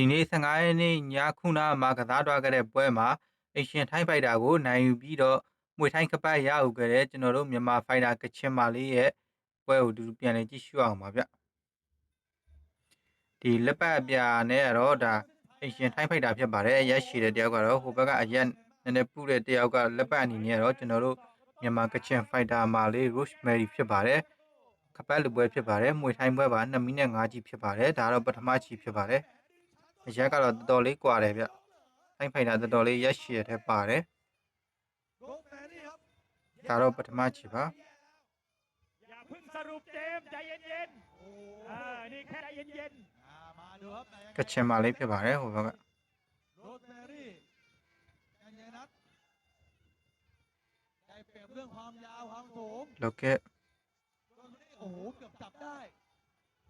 ဒီနေ့15ရက်နေ့ညခုနမှာကစားသွားခဲ့တဲ့ပွဲမှာအရှင်ထိုင်းဖိုက်တာကိုနိုင်ယူပြီးတော့မွေထိုင်းကပတ်ရယူခဲ့တဲ့ကျွန်တော်တို့မြန်မာဖိုက်တာကချင်မာလေးရဲ့ပွဲကိုဒီလိုပြန်လည်ကြည့်ရှုအောင်ပါဗျဒီလက်ပတ်အပြာနဲ့ကတော့ဒါအရှင်ထိုင်းဖိုက်တာဖြစ်ပါတယ်ရက်ရှိတဲ့တယောက်ကတော့ဟိုဘက်ကအရက်နည်းနည်းပူတဲ့တယောက်ကလက်ပတ်အနေနဲ့ကတော့ကျွန်တော်တို့မြန်မာကချင်ဖိုက်တာမာလေး Rosemary ဖြစ်ပါတယ်ကပတ်လူပွဲဖြစ်ပါတယ်မွေထိုင်းပွဲပါ2မိနစ်5ကြီးဖြစ်ပါတယ်ဒါတော့ပထမချီဖြစ်ပါတယ် အရက်ကတော့တော်တော်လေးကွာတယ်ဗျထိုင်းဖိုင်တာတော်တော်လေးရက်ရှည်တဲ့ပါတယ် โรสแมรี่ครับ ဒါတော့ပထမချီပါ อย่าเพิ่งสรุปเจมส์ใจเย็น โอ้ ๆอ่านี่แค่ใจเย็น อ่ามาดูครับแต่ยังไง ကချင်မာလေးဖြစ်ပါတယ်ဟိုဘက်က โรสแมรี่กัญญานัทได้เปรียบเรื่องความยาวความสูง လောက်ကဲ โรสแมรี่โอ้โหเกือบจับได้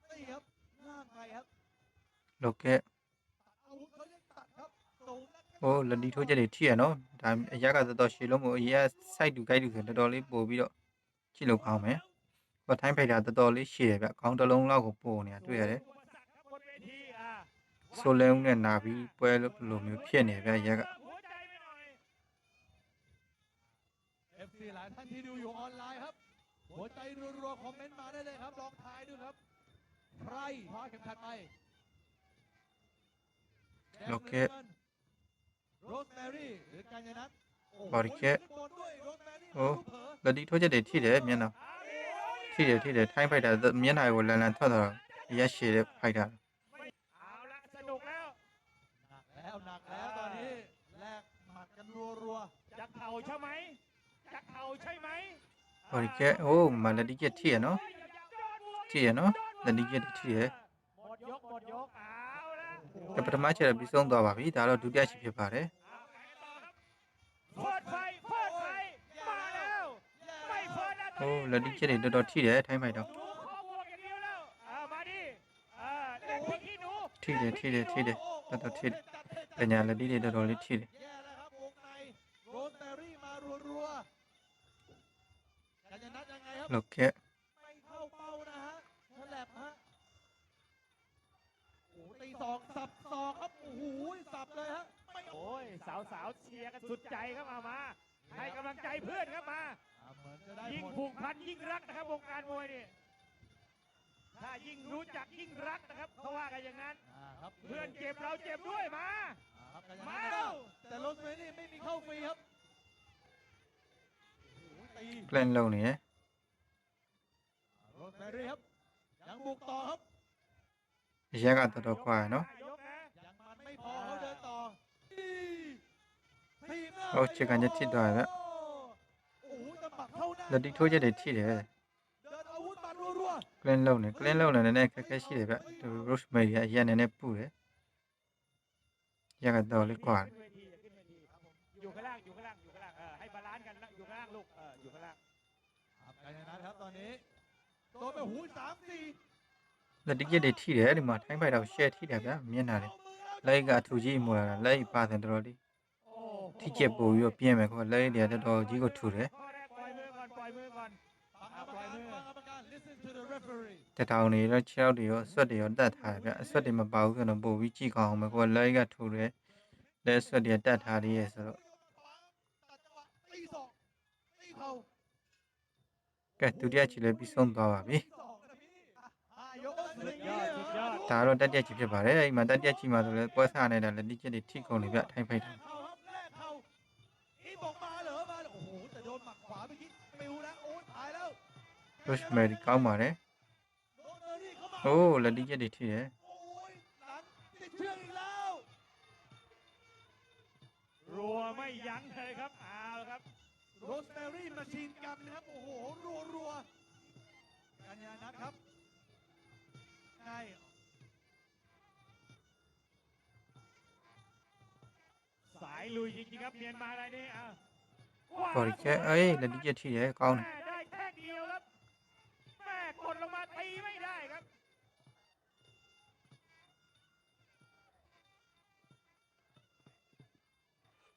นี่ครับง่างไปครับ လောက်ကဲ ตั ဟိုလက်ဒီထိုးချက်တွေထိရနော်ဒါအရက်ကတော်တော်ရှည်လို့မို့အရက် site တူ guide တူဆိုတော်တော်လေးပို့ပြီးတော့ကြည့်လို့ကောင်းမယ်ဟိုထိုင်းဖိုင်တာတော်တော်လေးရှည်တယ်ဗျခေါင်းတစ်လုံးလောက်ကိုပို့နေတာတွေ့ရတယ် ๆอุปสรรคครับบนเวทีอ่า ဆိုလဲဦးနဲ့နာပြီးပွဲလို့လိုမျိုးဖြစ်နေဗျရက်က หัวใจไปหน่อย เอฟซีหลายท่านที่ดูอยู่ออนไลน์ครับ หัวใจรัวๆคอมเมนต์มาได้เลยครับลองทายดูครับ ใครคว้าเข็มขัดไปแดง โอเค หรืองินโรสแมรี่หรือกัญญานัทโอ้โห บอดี้แค่ ขึ้นบนด้วยโรสแมรี่ โอ้ เผลอ လက်ဒီထိုးချက်တွေထိတယ်မျက်နှာထိတယ်ထိတယ်ထိုင်းဖိုင်တာမျက်နှာကိုလန်လန်ထွက်သွားတာရက်ရှည်တဲ့ဖိုက်တာ เอาละสนุกแล้ว หนักแล้วหนักแล้วตอนนี้แลกหมัดกันรัว จะเข่าใช่ไหมจะเข่าใช่ไหม ဟောဒီကဲဟိုမလက်ဒီကထိရနော်ထိရနော်လက်ဒီကထိရ หมดยกหมดยกเอาละ ะ ကပထမချက်တော့ပြီးဆုံးသွားပါပြီဒါတော့ဒုတိယချက်ဖြစ်ပါတယ်ဟိုလက်ဒီချက်တွေတော်တော်ထိတယ်ထိုင်းမိုက်တော့ထိတယ်ထိတယ်ထိတယ်တော်တော်ထိတယ်ပညာလက်ဒီတွေတော်တော်လေးထိတယ်လောက်ကဲ สอกสับศอกครับโอ้โหสับเลยฮะไม่โอ้ยสาวสาวเชียร์กันสุดใจครับมามา ให้กำลังใจเพื่อนครับมาจะได้ยิ่งผูกพันยิ่งรักนะครับวงการมวยนี่ถ้ายิ่งรู้จักยิ่งรักนะครับเขาว่ากันอย่างนั้นเพื่อนเจ็บเราเจ็บด้วยมา อ่มาแต่รถเมย์นี่ไม่มีเข้าฟรีครับโอ้โหเล่นลูนี้ โรถเมรี่ครับ ยังบุกต่อครับ အရက်ကတော်တော်ကွာရနော် ยกนะ ยังมันไม่พอเขาเดินต่อทีบหน้า ဟုတ်ချက်ကညထိသွားရဗျ โอ้โหจะปักเข้าหน้า လက်ဒီထိုးချက်တွေထိတယ် เดินอาวุธปัดรัว ကလင်းလုံးနေကလင်းလုံးနေနည်းနည်းခက်ခဲရှိတယ်ဗျသူ rosemary ကအရက်နည်းနည်းပူတယ်ရက်ကတော့လေးကွာတယ် ขึ้นเวทีอย่าขึ้นเวทีอยู่ข้างล่างอยู่ข้างล่างอยู่ข้างล่างเออให้บาลานซ์กันนะอยู่ข้างล่างลูกเอออยู่ข้างล่าง ๆครับกัญญานัทครับตอนนี้โดนไปหูสามสี่ လက်တိကျက်တွေထိတယ်ဒီမှာထိုင်းဖိုက်တော့ share ထိတယ်ဗျာမြင်တာလေလိုက်ကထူကြီးမူလာလက်ဤပါတယ်တော်တော်လေးထိကျက်ပို့ပြီးတော့ပြင်းမယ်ခေါ်လက်ရည်တွေတော်တော်ကြီးကိုထူတယ်တထောင်တွေရောခြေောက်တွေရောဆွတ်တွေရောတတ်ထားတယ်ဗျအဆွတ်တွေမပါဘူးဆိုတော့ပို့ပြီးကြည့်ကောင်းအောင်မယ်ကိုလိုက်ကထူတယ်လက်ဆွတ်တွေတတ်ထားလေးရယ်ဆိုတော့ကဲဒုတိယချီလည်းပြီးဆုံးသွားပါပြီ สุดยอด ဒါတော့တက်တက်ချီဖြစ်ပါတယ်အဲ့ဒီမှာတက်တက်ချီမှာဆိုလည်းပွဲစားနေတာလက်တိချက်တွေထိကုန်နေဗျထိုင်းဖိုက်တယ် แลกเข่าครับแลกเข่าอีบอกมาเหรอมาเหรอโอ้โหแต่โดนหมัดขวาเมื่อกี้ปิวแล้วโอ้ยตายแล้ว rosemary ကောင်းပါတယ် โดนเออรี่เข้ามา โอ้လက်တိချက်တွေထိတယ် โอ้ยหลังติดเชือกอีกแล้ว รัวไม่ยั้งเลยครับเอาละครับ โรสแมรี่มาชีนกันนะครับ โอ้โห รัวรัวกัญญานัทครับใช่ ลุยจริงๆครับเมียนมารายนี้อะ Rồi chứ, ấy, là đi chơi thì đấy con này. ได้แค่เดียวครับแม่กดลงมาตีไม่ได้ครับ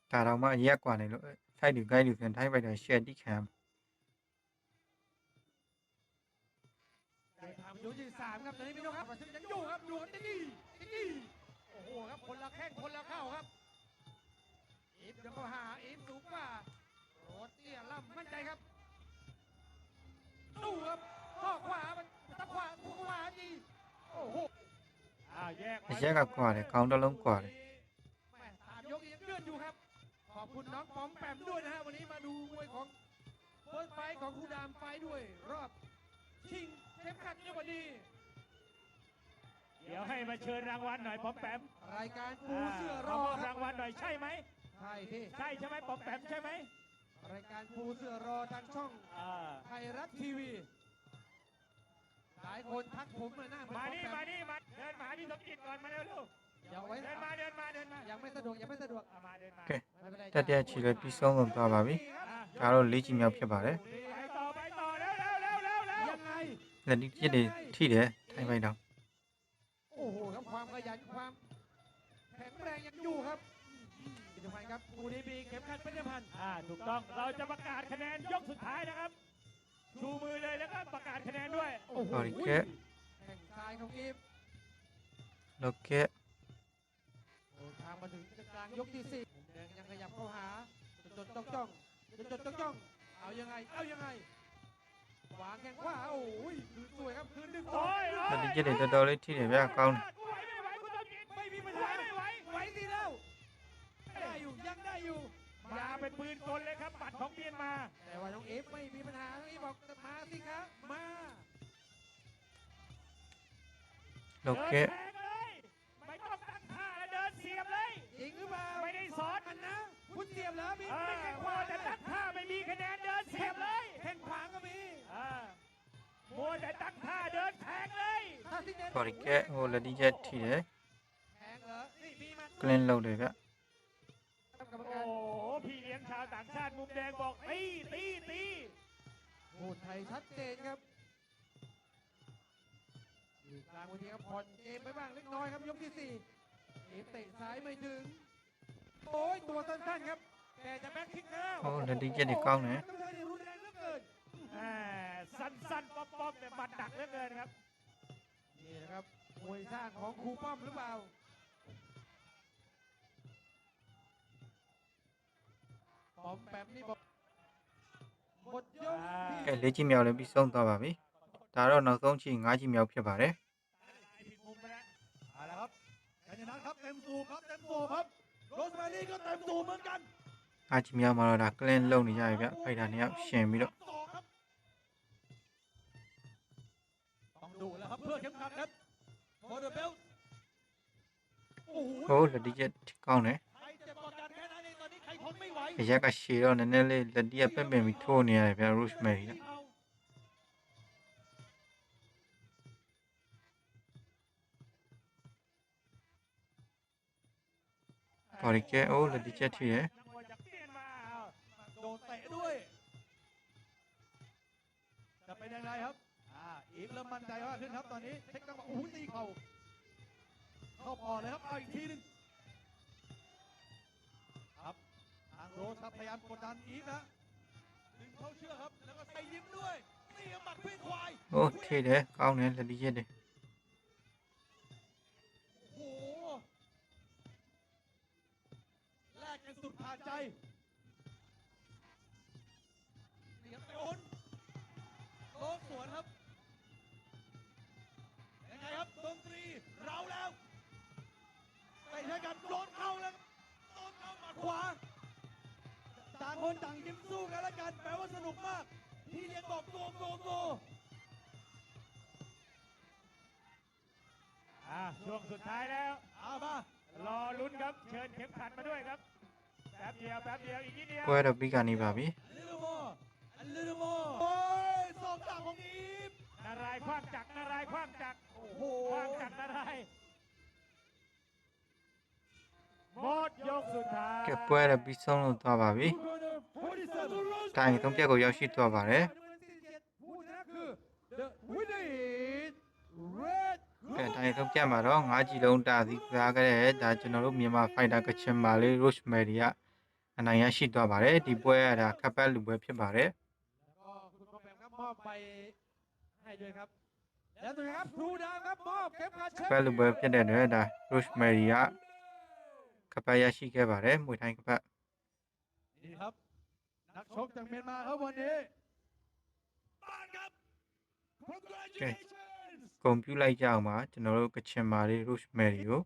Cả đâu mà nhé quả này nữa. Thay được ngay được gần thay vậy là xe đi khám. ได้ทำยกที่สามครับตอนนี้พี่น้องครับยังอยู่ครับดวลตีตีโอ้โหครับคนละแข้งคนละเข้าครับ อีฟยังก็หาอีฟสูงกว่าโรดเตี้ยล่ำมั่นใจครับดูครับข้อขวามันตะขวาขวาดีโอ้โหแยกไปแยกกับก่อนเลยเขาโดนล้มก่อนเลยแม่สามยกยังเลื่อนอยู่ครับ ขอบคุณน้องป๋อมแปมด้วยนะฮะวันนี้มาดูมวยของเฟิร์สไฟของครูดามไฟด้วย รอบชิงเข็มขัดเนวันนี้เดี๋ยวให้มาเชิญรางวัลหน่อยป๋อมแปมรายการปูเสื้อรอรางวัลหน่อยใช่ไหม ใช่พี่ ใช่ใช่ไหมปอมแปมใช่ไหม รายการปูเสื้อรอทางช่อง อ่า ไทยรัฐทีวี หลายคนทักผมมาหน้าเหมือน มา ปอม นี่ แป มาม นี่มาเดินมาหาพี่สมจิตก่อนมาเร็วเร็ว อย่าไว้ เดินมาเดินมาเดินมา ยังไม่สะดวกยังไม่สะดวก เอามาเดินมา ကဲ ไม่เป็นไร တက်တဲ့ချီလည်းပြီးဆုံးသွားပါပြီ อ่ะ ဒါတော့လေးချီမြောက်ဖြစ်ပါတယ် ไปต่อไปต่อเร็วเร็วเร็วเร็วเร็ว ยังไง လက်ဒီပြစ်တွေထိတယ်ထိုင်ပိုက်တော့ โอ้โหครับความขยันความแข็งแรงยังอยู่ครับพิจภัณฑ์ ครับคู่นี้มีเข็มขัดเป็นพันอ่าถูกต้องเราจะประกาศคะแนนยกสุดท้ายนะครับ ชูมือเลยแล้วก็ประกาศคะแนนด้วย โอ้โหโอเค แข่งซ้ายของอีฟโอ้ทางมาถึงกลางยกที่สี่แดงยังขยับเข้าหาจดจดจ้องจ้องจดจดจ้องจ้องเอายังไง เอายังไงวางแข้งขวาโอ้ยคืสวยครับคืนหนึ่งสอง โอ้ย tadi jadi dodol ini ya kau. nih. ป็นปืนกลเลยครับบัตรของเมียนมา แต่ว่าน้องเอฟไม่มีปัญหาน้องเอฟบอกมาสิครับมา လောက်က เดิ ဲ นแทงเลยไม่ต้องตั้งท่าแล้วเดินเสียบเลย จริงหรือเปล่า ไม่ได้สอน กันนะคุณเสียบแล้วมี เอ ไม่ อ แข่งข ว่าว า แต่ตั้งท่าไม่มีคะแนนเดินเสียบเลย แข่งขวาก็มี อ่ามัวแต่ตั้งท่าเดินแทงเลย ถ้าที่เน้น ဟောဒီကဲဟိုလက်ဒီချက်ထိတယ် แทงเหรอนี่มีมัน ကလင်းလောက်တယ်ဗျ ครับกรรม โอ้ การ โหพี่เลี้ยงช าวต่างชาติมุมแดงบอกตีตีตีพูดไทยชัดเจนครับอยู่กลางเนทีครับผ่อนเกมไปบ้างเล็กน้อยครับยกที่สี่เกเตะซ้ายไม่ถึง โอ้ยตัวสั้นๆครับแต่จะแบ็คคิกแล้วโอ้เดินดิ้งเจนอีกกล้องนะสั้นๆ ป๊อปๆเนี่ยบัดดักเหลือเกินครับ นี่นะครับมวยสร้างของครูป้อมหรือเปล่า ปอมแปมนี่บอกหมดยกที่ ကဲလေးချီမြောက်လည်းပြီးဆုံးသွားပါပြီဒါတော့နောက်ဆုံးချီ၅ချီမြောက်ဖြစ်ပါတယ် ผิดมุมไปแล้ว เอาละครับกัญญนัทครับเต็มสูบครับเต็มสูบครับโรสแมรี่ก็เต็มสูบเหมือนกัน ၅ချီမြောက်မှာတော့ဒါကလင်းလုံနေကြပြီဗျဖိုက်တာနှစ်ယောက်ရှင်ပြီးတော့ สองครับต้องดูแล้วครับเพื่อเข็มขัดครับ for the belt โอ้โห ဟိုလက်ဒီချက်ကောင်းတယ် အရက်ကရှည်တော့နည်းနည်းလေးလက်ဒီကပင့်ပင်ပြီးထိုးနေရတယ်ဗျ Rosemary က เอา ဟောဒီကဲဟိုလက်ဒီချက်ထိတယ် นักมวยจากเมียนมาเอา โดนเตะด้วย จะเป็นยังไงครับ อ่า อีกเริ่มมั่นใจมากขึ้นครับตอนนี้ เช็คจังหวะโอ้โหตีเข่า เข้าปอดเลยครับ เอาอีกทีหนึง โรสครับพยายามกดดันอีกนะดึงเข้าเชือกครับแล้วก็ใส่ยิ้มด้วยนี่หมัดเพื่อควายโอเคเด้อเก้าเนี่ยละดีเย็ดเลยโอ้โหแลกกันสุดขาดใจเสียงไปโอนโต้สวนครับยังไงครับดนตรีเราแล้วไปแใช้กัน คนต่างยิ้มสู้กันละกันแปลว่าสนุกมาก พี่เลี้ยงบอกโกโกโกอะช่วงสุดท้ายแล้ว เอามารอลุ้นครับเชิญเข็มขัดมาด้วยครับแป๊บเดียวแป๊บเดียวอีกนิดเดียวเพื่อ are we going, Bobby? อันเลิลโมอันเลิลโมโอ้ยสองต่างของอีฟนารายคว้างจักรนารายคว้างจักรโอ้โห คว้างจักรนาราย ကဲပွဲတော့ပြီးဆုံးလို့သွားပါပြီတိုင်သုံးပြက်ကိုရောက်ရှိသွားပါတယ် ผู้ชนะคือ The winner is Red ကဲတိုင်သုံးပြက်မှာတော့၅ချီလုံးတာစီစားခဲ့တဲ့ဒါကျွန်တော်တို့မြန်မာဖိုက်တာကချင်မာလေး Rosemary ကအနိုင်ရရှိသွားပါတယ်ဒီပွဲကဒါကပ်ပတ်လူပွဲဖြစ်ပါတယ် ก็คุณพ่อแปมครับมอบไปให้ด้วยครับ แล้วตัวครับครูดาวครับมอบเข็มขัดแช ကပ် ม ပတ် ป์ လူပွဲဖြစ်တဲ့အတွက်ဒါ Rosemary က ကပ်ပတ်ရရှိခဲ့ပါတယ်မွေထိုင်းကပ်ပတ် นี่ครับ นักชกจากเมียนมาครับวันนี้บ้านครับ congratulations ဂုံပြုလိုက်ကြအောင်ပါကျွန်တော်တို့ကချင်မာလေး Rosemary ကို